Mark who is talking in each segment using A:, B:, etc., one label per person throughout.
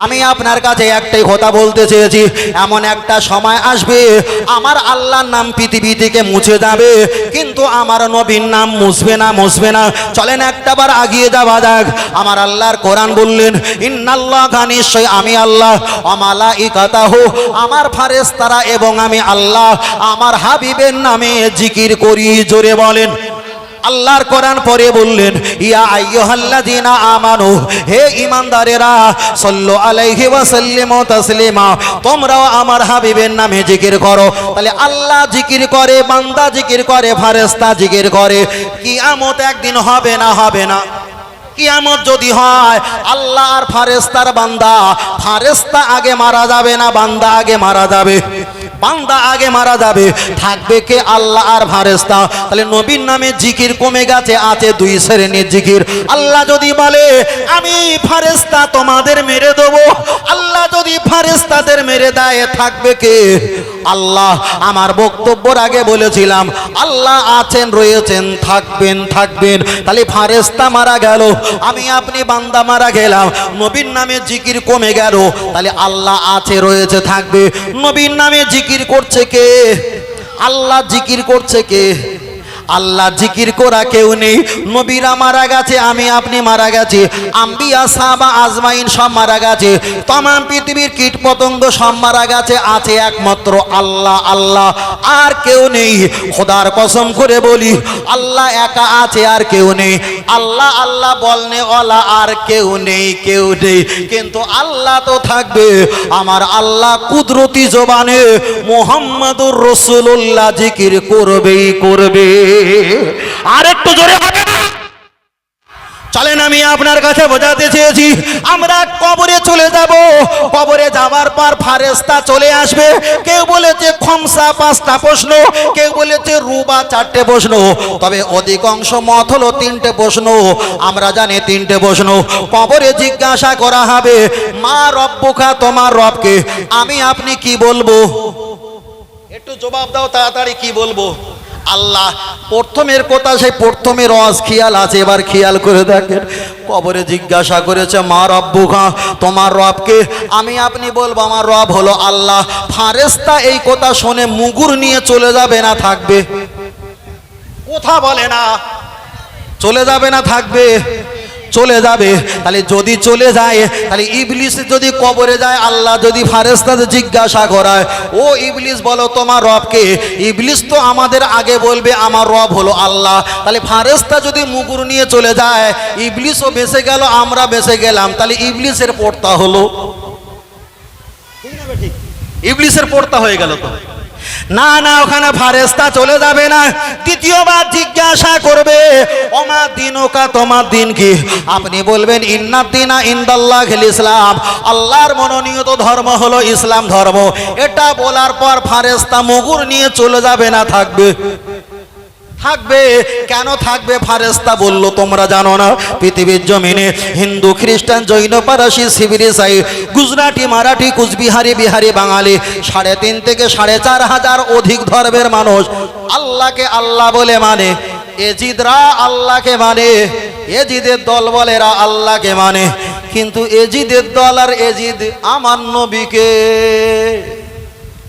A: আমি আপনার কাছে একটাই কথা বলতে চেয়েছি, এমন একটা সময় আসবে, আমার আল্লাহর নাম পৃথিবী থেকে মুছে যাবে, কিন্তু আমার নবীর নাম মুছবে না মুছবে না। চলেন একটাবার আগিয়ে যাওয়া যাক। আমার আল্লাহর কোরআন বললেন, ইন্নাল্লাহ নিশ্চয় আমি আল্লাহ অমালা ইকাতাহ আমার ফারেস্তারা এবং আমি আল্লাহ, আমার হাবিবের নামে জিকির করি। জোরে বলেন। আল্লাহর কোরআন পরে বললেন, ইয়া আইয়ুহাল্লাযিনা আমানু, হে ঈমানদারেরা, সাল্লু আলাইহি ওয়া সাল্লিমু তাসলিমা, তোমরাও আমার হাবিবের নামে জিকির করো। তাহলে আল্লাহ জিকির করে, বান্দা জিকির করে, ফেরেশতা জিকির করে। কিয়ামত একদিন হবে না হবে না। কিয়ামত যদি হয়, আল্লাহ আর ফারেস্তার বান্দা ফারেস্তা আগে মারা যাবে না, বান্দা আগে মারা যাবে। বান্দা আগে মারা যাবে। থাকবে কে আল্লাহ আর ফারেস্তা তাহলে নবীর নামে জিকির কমে গেছে, আছে দুই শ্রেণির জিকির। আল্লাহ যদি বলে, আমি ফারেস্তা তোমাদের মেরে দেবো। আল্লাহ যদি ফারেস্তাদের মেরে দেয়, থাকবে কে? আল্লাহ। আমার বক্তব্যর আগে বলেছিলাম, আল্লাহ আছেন, রয়েছেন, থাকবেন থাকবেন। তাহলে ফারেস্তা মারা গেল। আমি, আপনি বান্দা মারা গেলাম। নবীর নামে জিকির কমে গেল। তাহলে আল্লাহ আছে, রয়েছে, থাকবে। নবীর নামে জিকির করছে কে? আল্লাহ জিকির করছে কে? আল্লাহ জিকির করা কেউ নেই। নবীরা মারা গেছে, আমি আপনি মারা গেছি। আম্বিয়া সাবা আজমাইন সব মারা গেছে। তমাম পৃথিবীর কীট পতঙ্গ সব মারা গেছে, আছে একমাত্র আল্লাহ আল্লাহ, আর কেউ নেই। খোদার কসম করে বলি, আল্লাহ একা আছে, আর কেউ নেই। আল্লাহ আল্লাহ বলনে ওলা আর কেউ নেই কেউ নেই। কিন্তু আল্লাহ তো থাকবে। আমার আল্লাহ কুদরতি জবানে মোহাম্মদুর রসুল্লাহ জিকির করবেই করবে আর একটু জোরে হবে না। চলেন আমি আপনার কাছে বোঝাতে চেয়েছি আমরা কবরে চলে যাব। কবরে যাওয়ার পর ফারেস্তা চলে আসবে। কেউ বলেছে খমসা পাঁচটা প্রশ্ন কেউ বলেছে রুবা চারটে প্রশ্ন। তবে অধিকাংশ মত হলো তিনটে প্রশ্ন। আমরা জানি তিনটে প্রশ্ন। কবরে জিজ্ঞাসা করা হবে মা রব্বুখা তোমার রবকে আমি আপনি কি বলব? একটু জবাব দাও তাড়াতাড়ি কি বলব? আল্লাহ প্রথমের কথা সেই প্রথমের রস খেয়াল আছে এবার খেয়াল করে দেখেন। কবরে জিজ্ঞাসা করেছে মা রব্বু খাঁ তোমার রবকে আমি আপনি বলব আমার রব হলো আল্লাহ। ফারেস্তা এই কথা শুনে মুগুর নিয়ে চলে যাবে না থাকবে? কথা বলে না। চলে যাবে না থাকবে? চলে যাবে, তাহলে যদি চলে যায়, তাহলে ইবলিস যদি কবরে যায়, আল্লাহ যদি ফারেস্তাতে জিজ্ঞাসা করায়, ও ইবলিস, বলো তোমার রবকে? ইবলিস তো আমাদের আগে বলবে, আমার রব হলো আল্লাহ। তাহলে ফারেস্তা যদি মুগুর নিয়ে চলে যায়, ইবলিসও বেঁচে গেল, আমরা বেঁচে গেলাম, তাহলে ইবলিসের পড়তা হলো। ইবলিসের পড়তা হয়ে গেল তো। না না, ওখানে ফারেস্তা চলে যাবে না। দ্বিতীয়বার জিজ্ঞাসা করবে, ওমা দিন ওকা তোমার দিন কি? আপনি বলবেন ইন্নার দিনা ইন্দাল্লাহ ইসলাম। আল্লাহর মনোনীত ধর্ম হলো ইসলাম ধর্ম। এটা বলার পর ফারেস্তা মুগুর নিয়ে চলে যাবে না থাকবে। থাকবে? কেন থাকবে? ফারেস্তা বলল তোমরা জানো না পৃথিবীর জমিনে হিন্দু খ্রিস্টান জৈন পারাসি শিবিরি সাই গুজরাটি মারাঠি কুচবিহারি বিহারি বাঙালি সাড়ে তিন থেকে সাড়ে চার হাজার অধিক ধর্মের মানুষ আল্লাহকে আল্লাহ বলে মানে এজিদরা আল্লাহকে মানে এজিদের দল বলেরা আল্লাহকে মানে। কিন্তু এজিদের দল আর এজিদ আমার নবীকে।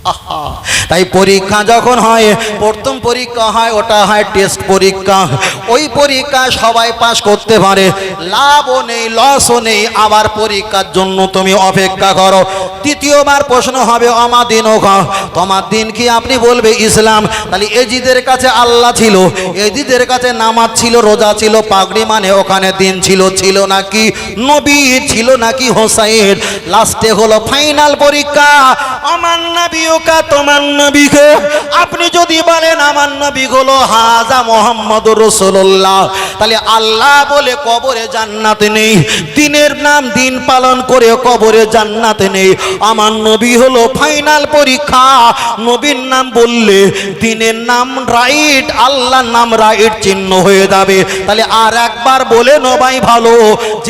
A: আহা, তাই পরীক্ষা যখন হয়, প্রথম পরীক্ষা হয়, ওটা হয় টেস্ট পরীক্ষা। ওই পরীক্ষা সবাই পাশ করতে পারে। লাভও নেই লসও নেই। আবার পরীক্ষার জন্য তুমি অপেক্ষা করো। তৃতীয়বার প্রশ্ন হবে আমাদিন ওখা তোমার দিন কি আপনি বলবে ইসলাম? তাহলে এজিদের কাছে আল্লাহ ছিল। এজিদের কাছে নামাজ ছিল, রোজা ছিল, পাগড়ি মানে ওখানে দিন ছিল ছিল নাকি নবী, ছিল নাকি হোসাইন। লাস্টে হলো ফাইনাল পরীক্ষা। আমার নবীকা তোমার নবীকে। আপনি যদি বলেন, আমার নবী হলো হাজা মোহাম্মদ রসুল্লাহ তাহলে আল্লাহ বলে কবরে জান্নাতে নেই। দিনের নাম দিন পালন করে কবরে জান্নাতে নেই। আমার নবী হলো ফাইনাল পরীক্ষা। নবীর নাম বললে দিনের নাম রাইট, আল্লাহর নাম রাইট চিহ্ন হয়ে যাবে। তাহলে আর একবার বলে নবাই ভালো,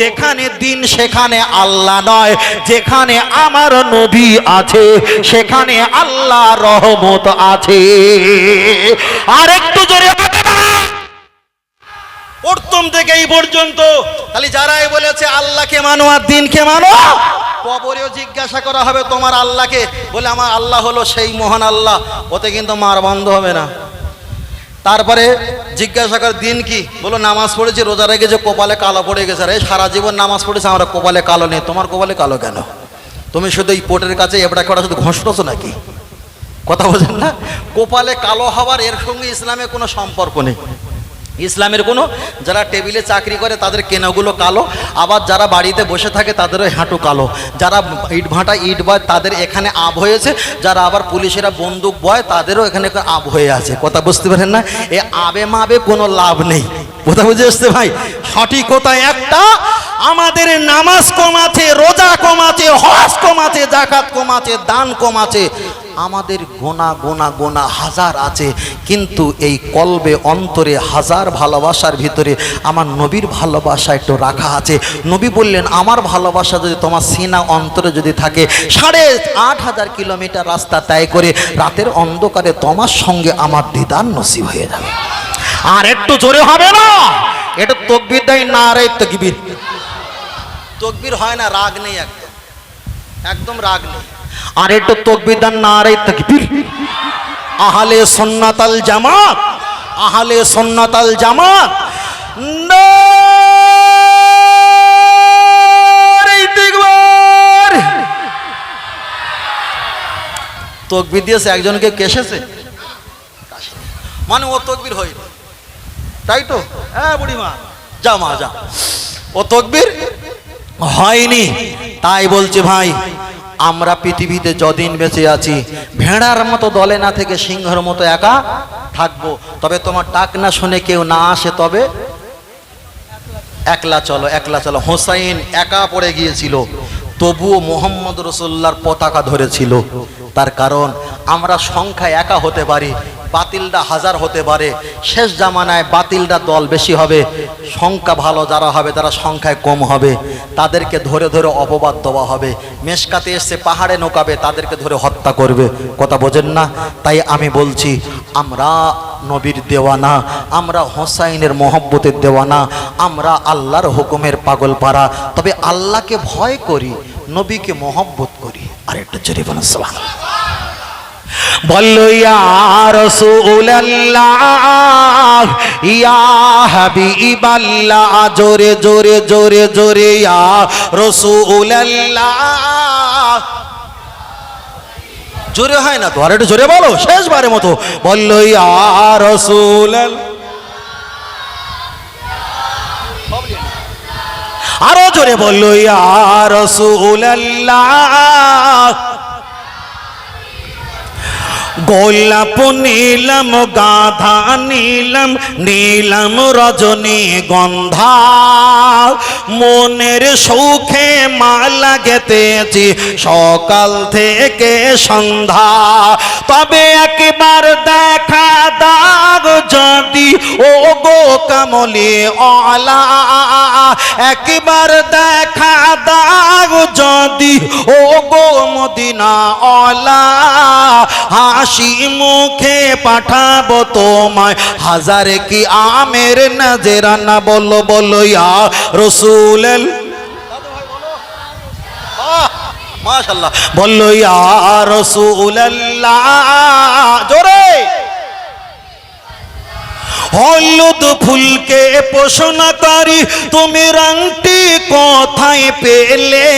A: যেখানে দিন সেখানে আল্লাহ নয়, যেখানে আমার নবী আছে, সেখানে আল্লাহ রহমত আছে। আর একটু জোরে প্রথম থেকে এই পর্যন্ত খালি যারাই বলেছে আল্লাহকে মানো আর দিনকে মানো, কবরেও জিজ্ঞাসা করা হবে তোমার আল্লাহকে। বলে আমার আল্লাহ হলো সেই মহান আল্লাহ, ওতে কিন্তু মার বন্ধ হবে না। তারপরে জিজ্ঞাসা করে, দিন কি? বলো, নামাজ পড়েছি, রোজা রেখে যে কপালে কালো পড়ে গেছে। রে সারা জীবন নামাজ পড়েছে, আমরা কপালে কালো নেই, তোমার কপালে কালো কেন? তুমি শুধু এই পোটের কাছে এবড়া করা শুধু ঘষতেছো নাকি? কথা বোঝেন না? কপালে কালো হওয়ার এর সঙ্গে ইসলামে কোনো সম্পর্ক নেই। ইসলামের কোনো, যারা টেবিলে চাকরি করে তাদের কেনাগুলো কালো, আবার যারা বাড়িতে বসে থাকে তাদেরও হাঁটু কালো। যারা ইট ভাঁটা ইট বয় তাদের এখানে আব হয়েছে, যারা আবার পুলিশেরা বন্দুক বয় তাদেরও এখানে আব হয়ে আছে। কথা বুঝতে পারেন না? এ আবে মাবে কোনো লাভ নেই। কথা বুঝে আসছে ভাই? সঠিক কথা একটা, আমাদের নামাজ কমাছে রোজা কমাছে হজ কমাছে জাকাত কমাছে দান কমাছে আমাদের গোনা গোনা গোনা হাজার আছে, কিন্তু এই কলবে অন্তরে হাজার ভালোবাসার ভিতরে আমার নবীর ভালোবাসা একটু রাখা আছে। নবী বললেন, আমার ভালোবাসা যদি তোমার সিনা অন্তরে যদি থাকে, সাড়ে আট হাজার কিলোমিটার রাস্তা ত্যায় করে রাতের অন্ধকারে তোমার সঙ্গে আমার দিদার নসিব হয়ে যাবে। আর একটু জোরে হবে না? এটা তকবির দেয় না রে তকবির। তকবির হয় না, রাগ নেই একদম। একদম রাগ নেই। আর একটু তকবির দেন না রে তকবির। আহলে সন্নাতাল জামাত, আহলে সন্নাতাল জামাত। নারে তাকবীর। দিয়েছে একজনকে কেসেছে মানে ও তকবির হয়নি। তাই তো? হ্যাঁ বুড়িমা। যা মা, যা। ও তকবির হয়নি। তাই বলছে, ভাই আমরা পৃথিবীতে যদিন বেঁচে আছি, ভেড়ার মতো দলে না থেকে সিংহর মতো একা থাকব। তবে তোমার ডাক না শুনে কেউ না আসে তবে একলা চলো একলা চলো। হোসাইন একা পড়ে গিয়েছিল, তবুও মোহাম্মদ রসুল্লার পতাকা ধরেছিল। তার কারণ, আমরা সংখ্যা একা হতে পারি বাতিলটা হাজার হতে পারে। শেষ জামানায় বাতিলটা দল বেশি হবে। সংখ্যা ভালো যারা হবে, তারা সংখ্যায় কম হবে। তাদেরকে ধরে ধরে অপবাদ দেওয়া হবে। মেশকাতে এসছে পাহাড়ে নোকাবে, তাদেরকে ধরে হত্যা করবে। কথা বোঝেন না? তাই আমি বলছি, আমরা নবীর দেওয়ানা, আমরা হোসাইনের মহব্বতের দেওয়ানা, আমরা আল্লাহর হুকুমের পাগল পাড়া তবে আল্লাহকে ভয় করি, নবীকে মহব্বত করি। আর একটা জোরে বলুন, সুবহানাল্লাহ। জোরে জোরে জোরে জোরে, ইয়া রাসূলুল্লাহ। জোরে হয় না তো, আর একটু জোরে বলো, শেষবারের মতো বলল ইয়া রাসূলুল্লাহ। আরও জোরে বলল ইয়া রাসূলুল্লাহ। গোলাপ নীলম, গাধা নীলম নীলম রজনী গন্ধা। মনের সুখে মালা গেতেছি সকাল থেকে সন্ধ্যা। তবে একবার দেখা দাগ যদি ও গো কমলে অলা। একবার দেখা দাগ যদি ও গো মদিনা অলা। হাসি মুখে পাঠাবো তোমায়। হাজার কি আমের নজরানা বলো বলো ইয়া রসুল মাশাল্লাহ। বলল ইয়া রসুল জোরে। হলুদ ফুলকে পোষণ করি, তুমি রংটি কোথায় পেলে?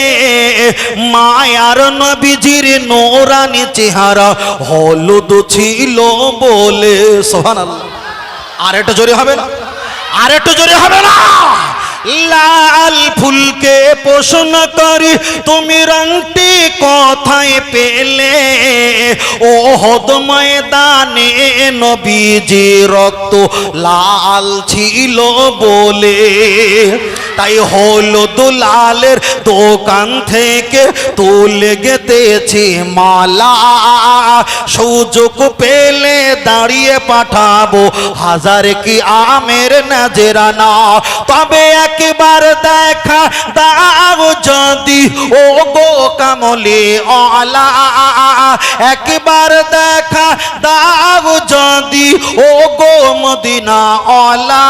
A: মায়ার নবীজির নোরানি চেহারা হলুদ ছিল বলে সোহান আর একটু জোরে হবে না? আর একটু জোরে হবে না? লাল ফুলকে পোষণ করি। তুমি রংটি কথায় পেলে? ও হদ ময়দানে নবীজি রক্ত লাল ছিল বলে। তাই হলুদ লালের দোকান থেকে তুলে গেতেছি মালা। সুযোগ পেলে দাঁড়িয়ে পাঠাবো, হাজার কি আমের নাজেরানা। তবে একবার দেখা দাও যদি ও গো কামলে অলা একবার দেখা দাও যদি ও গো মদিনা অলা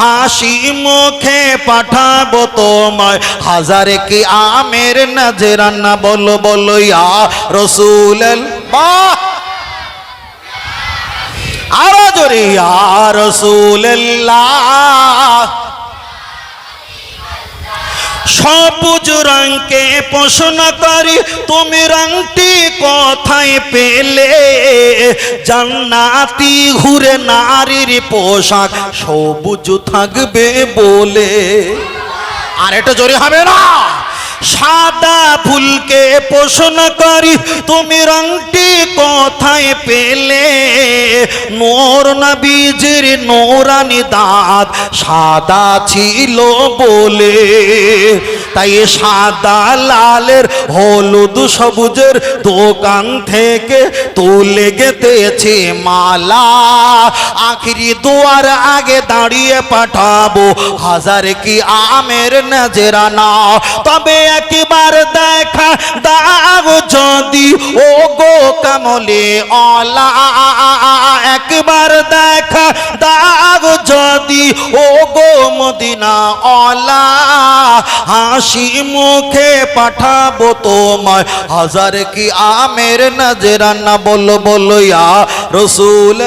A: হাসি মুখে পাঠাবো তোমায়। হাজারে কি আমের নজরানা বলো বলো ইয়া রসুল আরও জোরে ইয়া রসুল্লাহ সবুজ রঙকে পোষণ করি। তুমি রঙটি কোথায় পেলে? জান্নাতি ঘুরে নারীর পোশাক সবুজ থাকবে বলে। আর এটা জোরে হবে না। সাদা ফুলকে পোষণ করি। তুমি রংটি কোথায় পেলে? নোর নবীজির নোরানি দাঁত সাদা ছিল বলে। তাই সাদা লালের, হলুদ সবুজের দোকান থেকে তুলে গেতেছে মালা। আখিরি দুয়ার আগে দাঁড়িয়ে পাঠাবো। হাজার কি আমের নজরানা? তবে একবার দেখা দাও যদি ও গো কামলে অলা। একবার দেখা দাও যদি ও গো মদিনা অলা। হাসি মুখে পাঠাবো তোমায়। হাজার কি আমের নজরানা বলো বলো ইয়া রসুল।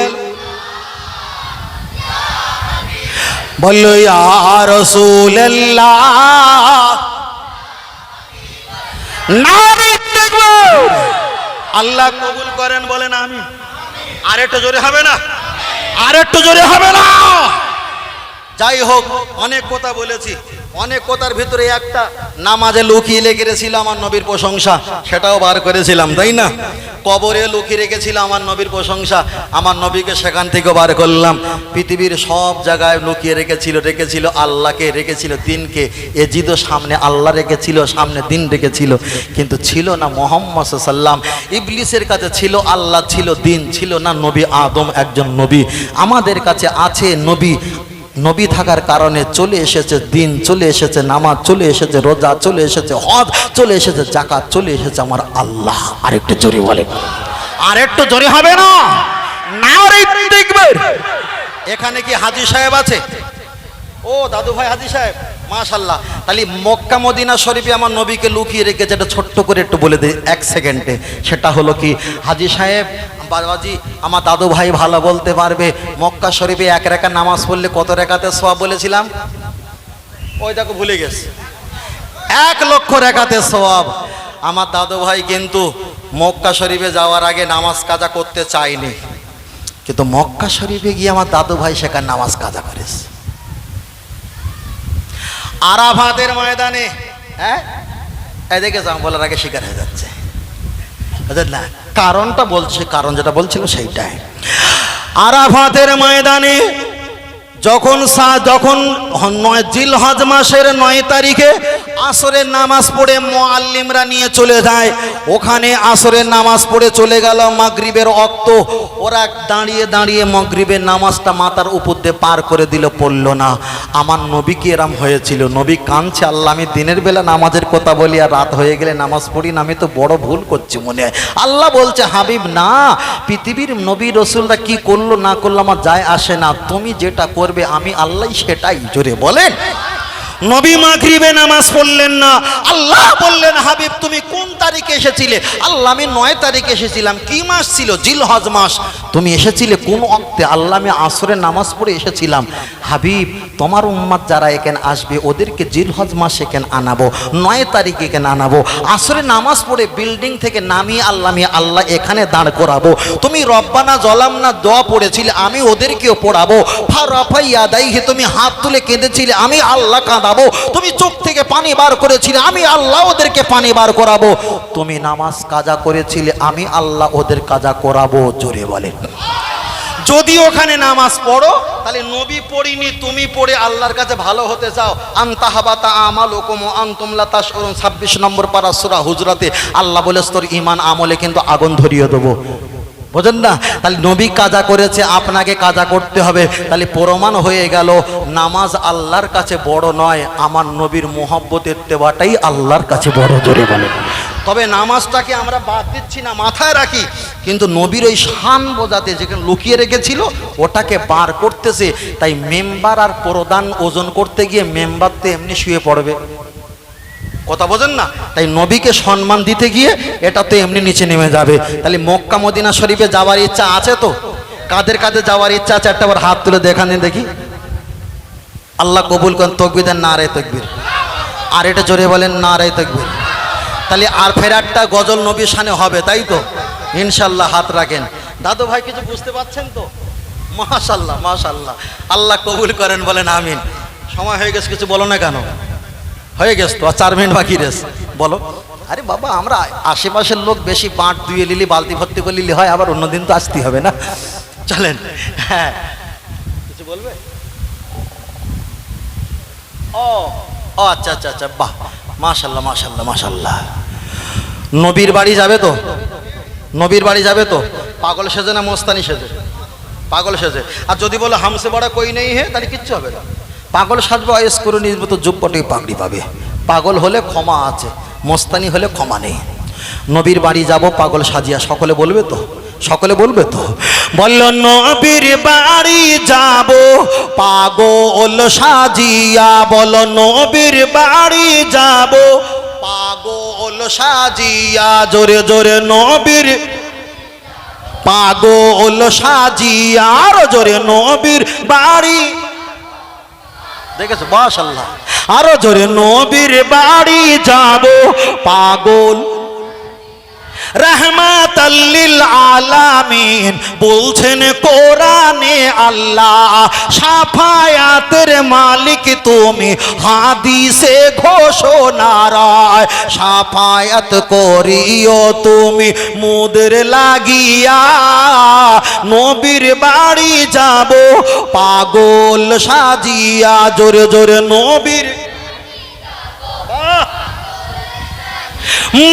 A: বলো ইয়া রসুল্লাহ আল্লাহ কবুল করেন বলেন আমি আর একটু জোরে হবে না? আর একটু জোরে হবে না। যাই হোক অনেক কথা বলেছি। অনেক কথার ভিতরে একটা নামাজে লুকিয়ে লেগে রেছিল আমার নবীর প্রশংসা, সেটাও বার করেছিলাম, তাই না? কবরে লুকিয়ে রেখেছিল আমার নবীর প্রশংসা, আমার নবীকে সেখান থেকে বার করলাম। পৃথিবীর সব জায়গায় লুকিয়ে রেখেছিল রেখেছিল আল্লাহকে, রেখেছিল দিনকে। এজিদও সামনে আল্লাহ রেখেছিল, সামনে দিন রেখেছিল। কিন্তু ছিল না মোহাম্মদ সাল্লাম ইবলিসের কাছে ছিল আল্লাহ, ছিল দিন, ছিল না নবী আদম একজন নবী। আমাদের কাছে আছে নবী নবী থাকার কারণে চলে এসেছে দিন চলে এসেছে নামাজ চলে এসেছে রোজা চলে এসেছে হজ চলে এসেছে জাকাত চলে এসেছে আমার আল্লাহ। আরেকটু জোরে বলে আরেকটু জোরে হবে না? এখানে কি হাজি সাহেব আছে? ও দাদু ভাই হাজি সাহেব মাশাল্লাহ তাহলে মক্কা মদিনা শরীফে আমার নবীকে লুকিয়ে রেখেছে এটা ছোট্ট করে একটু বলে দিই এক সেকেন্ডে। সেটা হলো কি হাজি সাহেব বাবাজি আমার দাদু ভাই ভালো বলতে পারবে। মক্কা শরীফে এক রেখা নামাজ পড়লে কত রেখাতে সব বলেছিলাম? ওই দেখো ভুলে গেছে। এক লক্ষ রেখাতে সওয়াব। আমার দাদু ভাই কিন্তু মক্কা শরীফে যাওয়ার আগে নামাজ কাজা করতে চায়নি। কিন্তু মক্কা শরীফে গিয়ে আমার দাদু ভাই সেখানে নামাজ কাজা করেছে। আরাফাতের ময়দানে হ্যাঁ? যাও, বলার আগে শিকার হয়ে যাচ্ছে। না? কারণটা বলছে, কারণ যেটা বলছিল সেইটাই। আরাফাতের ময়দানে যখন সা যখন নয় জিল হজ মাসের নয় তারিখে আসরের নামাজ পড়ে মোয়াল্লিমরা নিয়ে চলে যায়। ওখানে আসরের নামাজ পড়ে চলে গেল মাগরিবের অক্ত। ওরা দাঁড়িয়ে দাঁড়িয়ে মগরিবের নামাজটা মাথার উপর দিয়ে পার করে দিল, পড়ল না। আমার নবীকে এরম হয়েছিল? নবী কাঁদছে, আল্লাহ আমি দিনের বেলা নামাজের কথা বলি আর রাত হয়ে গেলে নামাজ পড়ি না, আমি তো বড় ভুল করছি মনে হয়। আল্লাহ বলছে, হাবিব, না, পৃথিবীর নবী রসুলরা কি করল না করল আমার যায় আসে না। তুমি যেটা করবে আমি আল্লাহ সেটাই জোরে বলেন। নবী মাগরিবে নামাজ পড়লেন না। আল্লাহ বললেন, হাবিব, তুমি কোন তারিখে এসেছিলে? আল্লাহ, আমি নয় তারিখে এসেছিলাম। কি মাস ছিল? জিল হজ মাস। তুমি এসেছিলে কোন অক্তে? আল্লাহ, আমি আসরে নামাজ পড়ে এসেছিলাম। হাবিব, তোমার উম্মাদ যারা এখানে আসবে, ওদেরকে জিল হজ মাস এখানে আনাবো, নয় তারিখে এখানে আনাবো। আসরে নামাজ পড়ে বিল্ডিং থেকে নামিয়ে আল্লাহ, আমি আল্লাহ এখানে দাঁড় করাবো। তুমি রব্বানা জলাম না দোয়া পড়েছিলে, আমি ওদেরকেও পড়াবো। ফা রফাই আদাইহে তুমি হাত তুলে কেঁদেছিলে, আমি আল্লাহ কাঁদাবো তুমি চোখ থেকে পানি বার করেছিলে, আমি আল্লাহ ওদেরকে পানি বার করাবো। তুমি নামাজ কাজা করেছিলে, আমি আল্লাহ ওদের কাজা করাবো, জোরে বলেন। যদি ওখানে নামাজ পড়ো, তাহলে নবী পড়িনি, তুমি পড়ে আল্লাহর কাছে ভালো হতে চাও। আন্তাহাবাতা আমাল ওকম আন্তুমলা তাসরুন ছাব্বিশ নম্বর পারা সুরা হুজরাতে আল্লাহ বলে, তোর ইমান আমলে কিন্তু আগুন ধরিয়ে দেবো। বোঝেন না? তাহলে নবী কাজা করেছে, আপনাকে কাজা করতে হবে। তাহলে প্রমাণ হয়ে গেল, নামাজ আল্লাহর কাছে বড় নয়, আমার নবীর মোহব্বতের দেওয়াটাই আল্লাহর কাছে বড়, জোরে বলে তবে নামাজটাকে আমরা বাদ দিচ্ছি না, মাথায় রাখি। কিন্তু নবীর ওই শান বোঝাতে যেখানে লুকিয়ে রেখেছিল, ওটাকে বার করতেছে। তাই মেম্বার আর প্রদান ওজন করতে গিয়ে মেম্বার তো এমনি শুয়ে পড়বে। কথা বোঝেন না? তাই নবীকে সম্মান দিতে গিয়ে এটা তো এমনি নিচে নেমে যাবে। তাহলে মক্কা মদিনা শরীফে যাওয়ার ইচ্ছা আছে তো? কাদের কাদের যাওয়ার ইচ্ছা আছে? একটা হাত তুলে দেখান দেখি। আল্লাহ কবুল করেন তকবিদের না রে তকবির। আর এটা জোরে বলেন না রে তকবির। তাহলে আর ফেরারটা গজল নবীর সানে হবে, তাই তো? ইনশাল্লাহ হাত রাখেন। দাদু ভাই, কিছু বুঝতে পারছেন তো? মাশাল্লাহ মাশাল্লাহ আল্লাহ কবুল করেন বলেন, আমিন। সময় হয়ে গেছে, কিছু বলো না কেন? হয়ে গেছ তো চার মিনিট বাকি রেস বলো। আরে বাবা আমরা আশেপাশের লোক বেশি বাঁট দুয়ে লিলি বালতি ভর্তি করে লিলি হয় আবার অন্যদিন তো আসতে হবে না? চলেন। হ্যাঁ। কিছু বলবে? ও ও আচ্ছা আচ্ছা আচ্ছা বাহ। মাশাল্লাহ মাশাল্লাহ মাশাল্লাহ। নবীর বাড়ি যাবে তো? নবীর বাড়ি যাবে তো? পাগল সেজে না মোস্তানি সেজে? পাগল সেজে। আর যদি বলো হামসে বড়া কই নেই হে তাহলে কিচ্ছু হবে না। পাগল সাজবে আয়েস করে নিজের মতো পাগড়ি পাবে। পাগল হলে ক্ষমা আছে, মস্তানি হলে ক্ষমা নেই। নবীর বাড়ি যাব, পাগল সাজিয়া সকলে বলবে তো? সকলে বলবে তো? বলল, নবীর বাড়ি যাব, পাগল সাজিয়া বল, নবীর বাড়ি যাব, পাগল সাজিয়া জোরে জোরে নবীর, পাগল সাজিয়া জোরে নবীর বাড়ি দেখেছ? মাশাল্লাহ আরও জোরে নবীর বাড়ি যাব পাগল রহমাতাল্লিল আলামিন বলছেন, কোরআনে আল্লাহ সাফায়াতের মালিক তুমি। হাদিসে ঘোষণা রায় সাফায়াত করিও তুমি। মুদের লাগিয়া নবীর বাড়ি যাব, পাগল সাজিয়া জোরে জোরে নবীর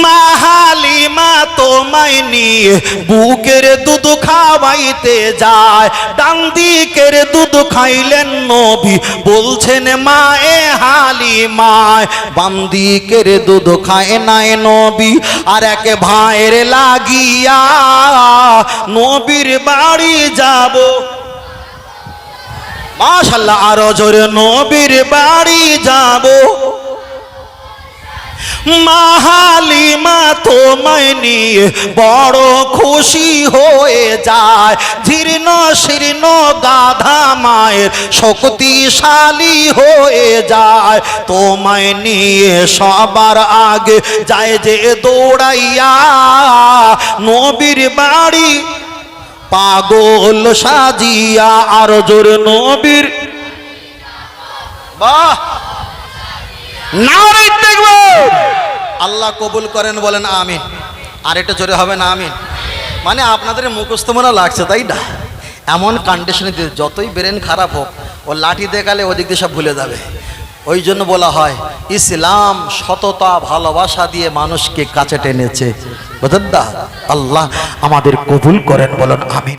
A: মাহালিমা তোমায় নিয়ে বুকের দুধ খাওয়াইতে যায়। ডান দিকের দুধ খাইলেন নবী, বলছেন, মায়ে হালিমায় বাম দিকের দুধ খায় নাই নবী, আর এক ভাইয়ের লাগিয়া নবীর বাড়ি যাব। মাশাল্লাহ আরও জোরে, নবীর বাড়ি যাব। মাহালিমা তোমায় নিয়ে বড় খুশি হয়ে যায়। জীর্ণ শীর্ণ গাধা মায়ের শক্তিশালী হয়ে যায়। তোমায় নিয়ে সবার আগে যায় যে দৌড়াইয়া নবীর বাড়ি পাগল সাজিয়া আর জোর নবীর বাহ! আল্লাহ কবুল করেন, বলেন আমিন। আর এটা জোরে হবে না, আমিন? মানে আপনাদের মুখস্থ মনে লাগছে, তাই না? এমন কন্ডিশনে দিয়ে যতই ব্রেন খারাপ হোক, ও লাঠি দেখালে ওদিক দিয়ে সব ভুলে যাবে। ওই জন্য বলা হয়, ইসলাম সততা, ভালোবাসা দিয়ে মানুষকে কাছে টেনেছে। বুঝলেন না? আল্লাহ আমাদের কবুল করেন, বলেন আমিন।